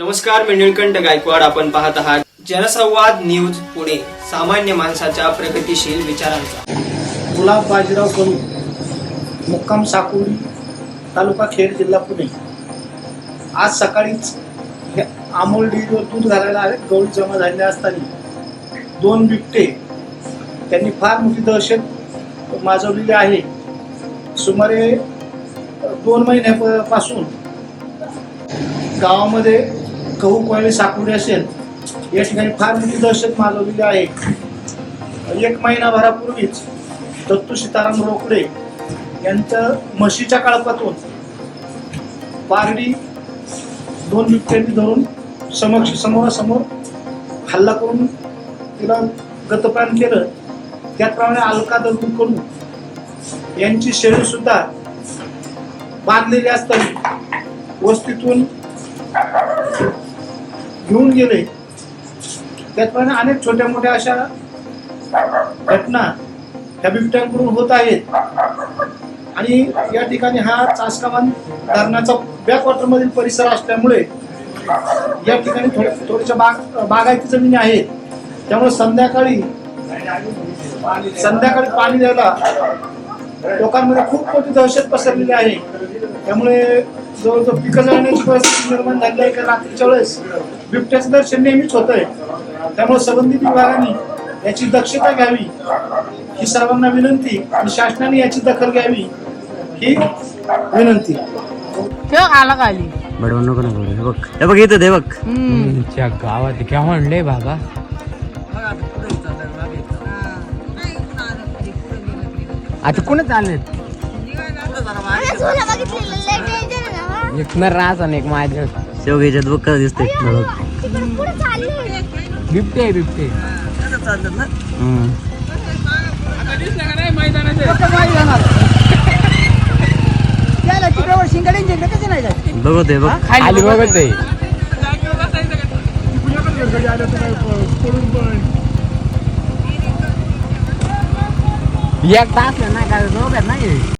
नमस्कार मी गायकवाड. आपण पाहत आहात जनसंवाद न्यूज पुणे. सामान्य माणसाच्या प्रगतिशील विचारांचा. गुलाब बाजीराव करू मुक्काम साकुरी तालुका खेड जिल्हा पुणे. आज सकाळीच अमोल डेअरीवर दूध घालायला आले. गवळी जमा झालेले असताना दोन बिबटे त्यांनी फार मोठी दहशत माजवलेली आहे. सुमारे दोन महिन्यापासून गावामध्ये गहू कोळी साकुरी असेल या ठिकाणी फार मोठी दहशत माजवलेली आहे. एक महिनाभरापूर्वीच दत्तू सीताराम रोकडे यांच्या म्हशीच्या कळपातून पारडी दोन बिबट्यांनी धरून समक्ष समोरासमोर हल्ला करून तिला गतप्राण केलं. त्याचप्रमाणे अलका दलदू करून यांची शेळी सुद्धा बांधलेली असताना वस्तीतून घेऊन गेले. त्याचप्रमाणे अनेक छोट्या मोठ्या अशा घटना ह्या बिबट्यांकडून होत आहेत. आणि या ठिकाणी हा चासकामान धरणाचा बॅकवॉटर मधील परिसर असल्यामुळे या ठिकाणी थोड्या थोड्याशा बाग बागायती जमिनी आहेत. त्यामुळे संध्याकाळी संध्याकाळी पाणी द्यायला लोकांमध्ये खूप मोठी दहशत पसरलेली आहे. त्यामुळे जवळजवळ पिकं जाण्याची परिस्थिती निर्माण झाली आहे का रात्रीच्या वेळेस? बिबट्याचं दर्शन नेहमीच होत आहे त्यामुळे संबंधित विभागाने याची दक्षता घ्यावी ही सर्वांना विनंती आणि शासनाने याची दखल घ्यावी ही विनंती. आला खाली. बडवून नको नको हे बघ हे बघ इथं हे बघ. तुमच्या गावात काय म्हणले बाबा. आता कुठे चाललेत एक रास आणि एक माझ्या शेवग्याच्यात कसं दिसतंय बघ. बिबटे आहे बिबटे. बघत आहे बघ. खाली बघत आहे एक तास ना काय दोघं नाही